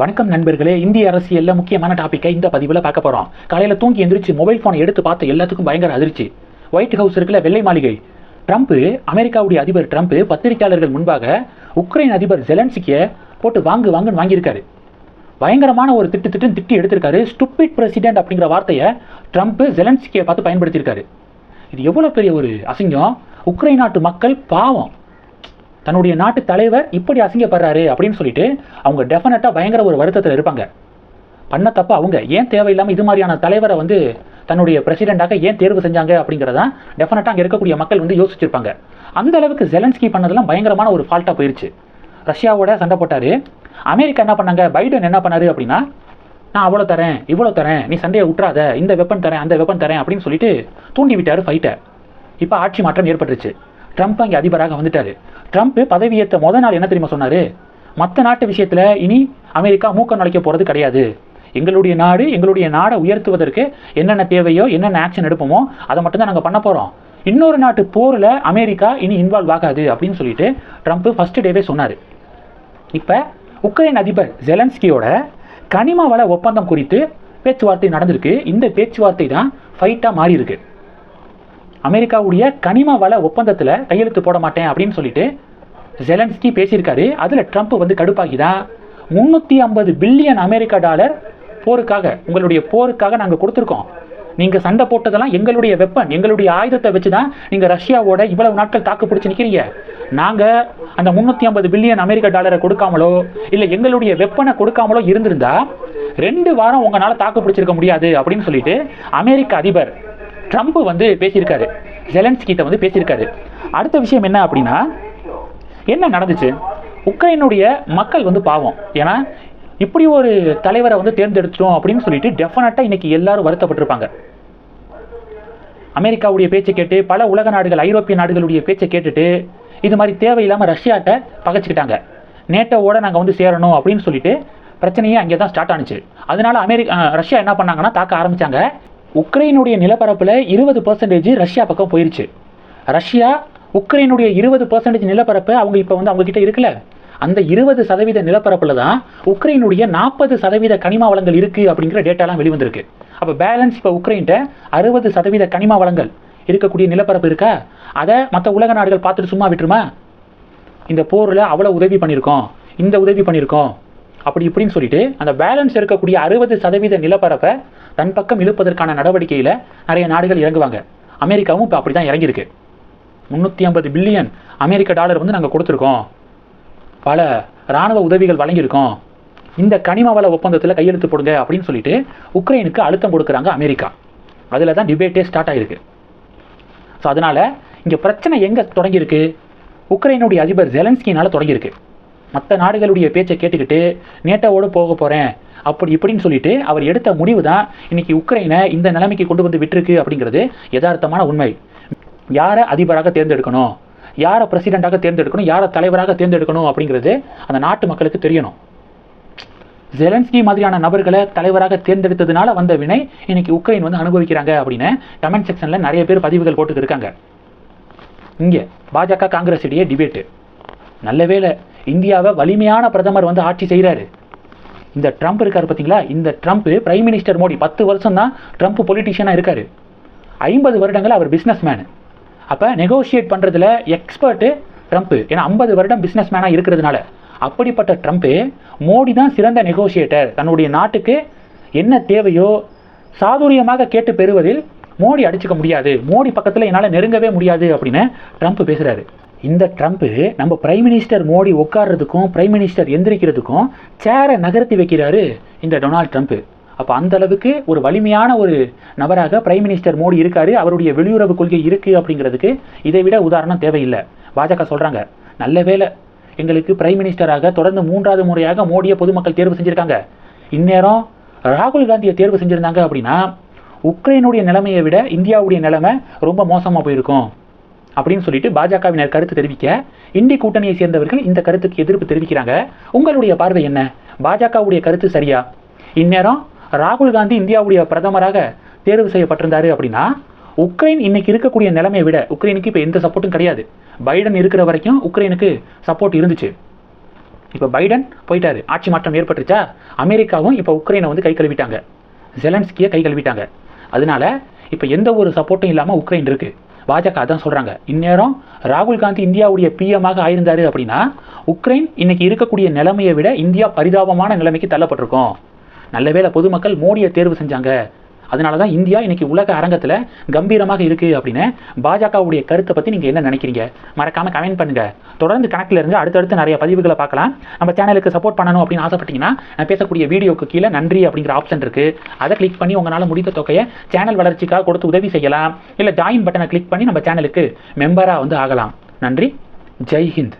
வணக்கம் நண்பர்களே இந்திய அரசியல்ல முக்கியமான டாப்பிக்கை இந்த பதிவில் பார்க்க போறோம். காலையில தூங்கி எந்திரிச்சு மொபைல் போனை எடுத்து பார்த்த எல்லாத்துக்கும் பயங்கர அதிர்ச்சி. ஒயிட் ஹவுஸ் இருக்குல்ல வெள்ளை மாளிகை. ட்ரம்ப் அமெரிக்காவுடைய அதிபர் ட்ரம்ப் பத்திரிகையாளர்கள் முன்பாக உக்ரைன் அதிபர் ஜெலன்ஸ்கியை போட்டு வாங்கு வாங்குன்னு வாங்கியிருக்காரு. பயங்கரமான ஒரு திட்டு திட்டம் திட்டி எடுத்திருக்காரு. ஸ்டூபிட் பிரசிடென்ட் அப்படிங்கிற வார்த்தையை ட்ரம்ப் ஜெலன்ஸ்கியை பார்த்து பயன்படுத்தியிருக்காரு. இது எவ்வளோ பெரிய ஒரு அசிங்கம்? உக்ரைன் நாட்டு மக்கள் பாவம். தன்னுடைய நாட்டு தலைவர் இப்படி அசிங்கப்படுறாரு அப்படின்னு சொல்லிட்டு அவங்க டெஃபினட்டாக பயங்கர ஒரு வருத்தத்தில் இருப்பாங்க. பண்ண தப்பு அவங்க. ஏன் தேவையில்லாமல் இது மாதிரியான தலைவரை வந்து தன்னுடைய பிரசிடெண்டாக ஏன் தேர்வு செஞ்சாங்க அப்படிங்கிறதான் டெஃபினட்டாக அங்கே இருக்கக்கூடிய மக்கள் வந்து யோசிச்சிருப்பாங்க. அந்த அளவுக்கு ஜெலன்ஸ்கி பண்ணதெல்லாம் பயங்கரமான ஒரு ஃபால்ட்டாக போயிருச்சு. ரஷ்யாவோட சண்டை போட்டார். அமெரிக்கா என்ன பண்ணாங்க? பைடன் என்ன பண்ணார் அப்படின்னா நான் அவ்வளோ தரேன் இவ்வளோ தரேன் நீ சண்டையை விட்றாத இந்த வெப்பன் தரேன் அந்த வெப்பன் தரேன் அப்படின்னு சொல்லிட்டு தூண்டி விட்டார் ஃபைட்டை இப்போ ஆட்சி மாற்றம் ஏற்பட்டுருச்சு. ட்ரம்ப் அங்கே அதிபராக வந்துட்டாரு. ட்ரம்ப் பதவியேற்ற முத நாள் என்ன தெரியுமா சொன்னார்? மற்ற நாட்டு விஷயத்தில் இனி அமெரிக்கா மூக்க நுழைக்க போகிறது கிடையாது. எங்களுடைய நாடு எங்களுடைய நாடை உயர்த்துவதற்கு என்னென்ன தேவையோ என்னென்ன ஆக்ஷன் எடுப்போமோ அதை மட்டும்தான் நாங்கள் பண்ண போகிறோம் இன்னொரு நாட்டு போரில் அமெரிக்கா இனி இன்வால்வ் ஆகாது அப்படின்னு சொல்லிட்டு ட்ரம்ப் ஃபர்ஸ்ட் டேவே சொன்னார். இப்போ உக்ரைன் அதிபர் ஜெலன்ஸ்கியோட கனிம வள ஒப்பந்தம் குறித்து பேச்சுவார்த்தை நடந்திருக்கு. இந்த பேச்சுவார்த்தை தான் ஃபைட்டாக மாறிருக்கு அமெரிக்காவுடைய கனிம வள ஒப்பந்தத்தில் கையெழுத்து போட மாட்டேன் அப்படின்னு சொல்லிட்டு ஜெலன்ஸ்கி பேசியிருக்காரு. அதில் ட்ரம்ப் வந்து கடுப்பாகி தான் முந்நூற்றி ஐம்பது பில்லியன் அமெரிக்கா டாலர் போருக்காக உங்களுடைய போருக்காக நாங்கள் கொடுத்துருக்கோம். நீங்கள் சண்டை போட்டதெல்லாம் எங்களுடைய வெப்பன் எங்களுடைய ஆயுதத்தை வச்சு தான் நீங்கள் ரஷ்யாவோட இவ்வளவு நாட்கள் தாக்கு பிடிச்சி நிற்கிறீங்க நாங்கள் அந்த முந்நூற்றி ஐம்பது பில்லியன் அமெரிக்க டாலரை கொடுக்காமலோ இல்லை எங்களுடைய வெப்பனை கொடுக்காமலோ இருந்திருந்தா ரெண்டு வாரம் உங்களால் தாக்கு பிடிச்சிருக்க முடியாது அப்படின்னு சொல்லிட்டு அமெரிக்க அதிபர் ட்ரம்ப் வந்து பேசியிருக்காரு. ஜெலன்ஸ்கிட்ட வந்து பேசியிருக்காரு. அடுத்த விஷயம் என்ன அப்படின்னா என்ன நடந்துச்சு? உக்ரைனுடைய மக்கள் வந்து பாவம். ஏன்னா இப்படி ஒரு தலைவரை வந்து தேர்ந்தெடுத்தோம் அப்படின்னு சொல்லிட்டு டெஃபினட்டாக இன்னைக்கு எல்லாரும் வருத்தப்பட்டிருப்பாங்க. அமெரிக்காவுடைய பேச்சை கேட்டு பல உலக நாடுகள் ஐரோப்பிய நாடுகளுடைய பேச்சை கேட்டுட்டு இது மாதிரி தேவையில்லாமல் ரஷ்யாட்ட பகைச்சிக்கிட்டாங்க. நேட்டோவோட நாங்கள் வந்து சேரணும் அப்படின்னு சொல்லிட்டு பிரச்சனையே அங்கே தான் ஸ்டார்ட் ஆனுச்சு. அதனால அமெரிக்கா ரஷ்யா என்ன பண்ணாங்கன்னா தாக்க ஆரம்பித்தாங்க உக்ரைனுடைய நிலப்பரப்பில் இருபது பர்சன்டேஜ் ரஷ்யா பக்கம் போயிருச்சு. ரஷ்யா உக்ரைனுடைய இருபது பர்சன்டேஜ் நிலப்பரப்பு அவங்க இப்போ வந்து அவங்கக்கிட்ட இருக்குல்ல? அந்த இருபது சதவீத நிலப்பரப்பில் தான் உக்ரைனுடைய நாற்பது சதவீத கனிம வளங்கள் இருக்குது அப்படிங்கிற டேட்டாலாம் வெளிவந்திருக்கு. அப்போ பேலன்ஸ் இப்போ உக்ரைன்ட்ட அறுபது சதவீத கனிம வளங்கள் இருக்கக்கூடிய நிலப்பரப்பு இருக்கா? அதை மற்ற உலக நாடுகள் பார்த்துட்டு சும்மா விட்டுருமா? இந்த போரில் அவ்வளோ உதவி பண்ணியிருக்கோம். இந்த உதவி பண்ணியிருக்கோம். அப்படி இப்படின்னு சொல்லிட்டு அந்த பேலன்ஸ் இருக்கக்கூடிய அறுபது சதவீத நிலப்பரப்பை தன் பக்கம் இழுப்பதற்கான நடவடிக்கையில் நிறைய நாடுகள் இறங்குவாங்க. அமெரிக்காவும் இப்போ அப்படி தான் இறங்கியிருக்கு. முந்நூற்றி ஐம்பது பில்லியன் அமெரிக்க டாலர் வந்து நாங்கள் கொடுத்துருக்கோம். பல இராணுவ உதவிகள் வழங்கியிருக்கோம். இந்த கனிம வள ஒப்பந்தத்தில் கையெழுத்து போடுங்க அப்படின்னு சொல்லிட்டு உக்ரைனுக்கு அழுத்தம் கொடுக்குறாங்க அமெரிக்கா. அதில் தான் டிபேட்டே ஸ்டார்ட் ஆகிருக்கு ஸோ அதனால் இங்கே பிரச்சனை எங்கே தொடங்கியிருக்கு? உக்ரைனுடைய அதிபர் ஜெலன்ஸ்கினால் தொடங்கியிருக்கு. மற்ற நாடுகளுடைய பேச்சை கேட்டுக்கிட்டு நேட்டோவோடு போக போகிறேன் அப்படி இப்படின்னு சொல்லிட்டு அவர் எடுத்த முடிவு தான் இன்னைக்கு உக்ரைனை இந்த நிலைமைக்கு கொண்டு வந்து விட்டுருக்கு அப்படிங்கிறது யதார்த்தமான உண்மை. யாரை அதிபராக தேர்ந்தெடுக்கணும்? யாரை பிரசிடெண்ட்டாக தேர்ந்தெடுக்கணும்? யாரை தலைவராக தேர்ந்தெடுக்கணும் அப்படிங்கிறது அந்த நாட்டு மக்களுக்கு தெரியணும். ஜெலன்ஸ்கி மாதிரியான நபர்களை தலைவராக தேர்ந்தெடுத்ததுனால வந்த வினை இன்னைக்கு உக்ரைன் வந்து அனுபவிக்கிறாங்க அப்படின்னு கமெண்ட் செக்ஷனில் நிறைய பேர் பதிவுகள் போட்டுக்கிருக்காங்க இங்கே பாஜக காங்கிரஸ் இடையே டிபேட்டு நல்ல வேலை இந்தியாவை வலிமையான பிரதமர் வந்து ஆட்சி செய்கிறாரு இந்த ட்ரம்ப் இருக்கார் பார்த்தீங்களா இந்த ட்ரம்ப் பிரைம் மினிஸ்டர் மோடி பத்து வருஷம் தான் ட்ரம்ப் பொலிட்டிஷியனாக இருக்கார். ஐம்பது வருடங்கள் அவர் பிஸ்னஸ் மேனு அப்போ நெகோஷியேட் பண்ணுறதுல எக்ஸ்பர்ட்டு ட்ரம்ப்பு ஏன்னா ஐம்பது வருடம் பிஸ்னஸ் மேனாக இருக்கிறதுனால. அப்படிப்பட்ட ட்ரம்ப்பு மோடி தான் சிறந்த நெகோஷியேட்டர் தன்னுடைய நாட்டுக்கு என்ன தேவையோ சாதுரியமாக கேட்டு பெறுவதில் மோடி அடிச்சுக்க முடியாது. மோடி பக்கத்தில் என்னால் நெருங்கவே முடியாது அப்படின்னு ட்ரம்ப் பேசுகிறாரு இந்த ட்ரம்ப்பு நம்ம பிரைம் மினிஸ்டர் மோடி உட்கார்றதுக்கும் பிரைம் மினிஸ்டர் எந்திரிக்கிறதுக்கும் சேரை நகர்த்தி வைக்கிறாரு இந்த டொனால்ட் ட்ரம்ப்பு அப்போ அந்த அளவுக்கு ஒரு வலிமையான ஒரு நபராக பிரைம் மினிஸ்டர் மோடி இருக்காரு. அவருடைய வெளியுறவு கொள்கை இருக்குது அப்படிங்கிறதுக்கு இதை விட உதாரணம் தேவையில்லை. பாஜக சொல்கிறாங்க நல்ல வேலை எங்களுக்கு பிரைம் மினிஸ்டராக தொடர்ந்து மூன்றாவது முறையாக மோடியை பொதுமக்கள் தேர்வு செஞ்சுருக்காங்க. இந்நேரம் ராகுல் காந்தியை தேர்வு செஞ்சுருந்தாங்க அப்படின்னா உக்ரைனுடைய நிலைமையை விட இந்தியாவுடைய நிலைமை ரொம்ப மோசமாக போயிருக்கும். அப்படின்னு சொல்லிட்டு பாஜகவினர் கருத்து தெரிவிக்க இந்தி கூட்டணியை சேர்ந்தவர்கள் இந்த கருத்துக்கு எதிர்ப்பு தெரிவிக்கிறாங்க. உங்களுடைய பார்வை என்ன? பாஜகவுடைய கருத்து சரியா? இந்நேரம் ராகுல் காந்தி இந்தியாவுடைய பிரதமராக தேர்வு செய்யப்பட்டிருந்தாரு அப்படின்னா உக்ரைன் இன்னைக்கு இருக்கக்கூடிய நிலைமையை விட உக்ரைனுக்கு இப்போ எந்த சப்போர்ட்டும் கிடையாது. பைடன் இருக்கிற வரைக்கும் உக்ரைனுக்கு சப்போர்ட் இருந்துச்சு. இப்போ பைடன் போயிட்டாரு. ஆட்சி மாற்றம் ஏற்பட்டுருச்சா? அமெரிக்காவும் இப்போ உக்ரைனை வந்து கை கழுவிட்டாங்க. ஜெலன்ஸ்கியை கை கழுவிட்டாங்க. அதனால இப்போ எந்த ஒரு சப்போர்ட்டும் இல்லாமல் உக்ரைன் இருக்குது பாஜக அதான் சொல்றாங்க. இந்நேரம் ராகுல் காந்தி இந்தியாவுடைய பிஎமாக ஆயிருந்தாரு அப்படின்னா உக்ரைன் இன்னைக்கு இருக்கக்கூடிய நிலைமையை விட இந்தியா பரிதாபமான நிலைமைக்கு தள்ளப்பட்டிருக்கும். நல்ல வேளை பொதுமக்கள் மோடியை தேர்வு செஞ்சாங்க. அதனால தான் இந்தியா இன்னைக்கு உலக அரங்கத்தில் கம்பீரமாக இருக்குது அப்படின்னு பாஜகவுடைய கருத்தை பற்றி நீங்கள் என்ன நினைக்கிறீங்க? மறக்காமல் கமெண்ட் பண்ணுங்கள் தொடர்ந்து கணக்கில் இருந்து அடுத்தடுத்து நிறைய பதிவுகளை பார்க்கலாம். நம்ம சேனலுக்கு சப்போர்ட் பண்ணணும் அப்படின்னு ஆசைப்பட்டீங்கன்னா நான் பேசக்கூடிய வீடியோக்கு கீழே நன்றி அப்படிங்கிற ஆப்ஷன் இருக்குது அதை கிளிக் பண்ணி உங்களால் முடிந்த தொகையை சேனல் வளர்ச்சிக்காக கொடுத்து உதவி செய்யலாம். இல்லை ஜாயின் பட்டனை கிளிக் பண்ணி நம்ம சேனலுக்கு மெம்பராக வந்து ஆகலாம். நன்றி. ஜெய் ஹிந்த்.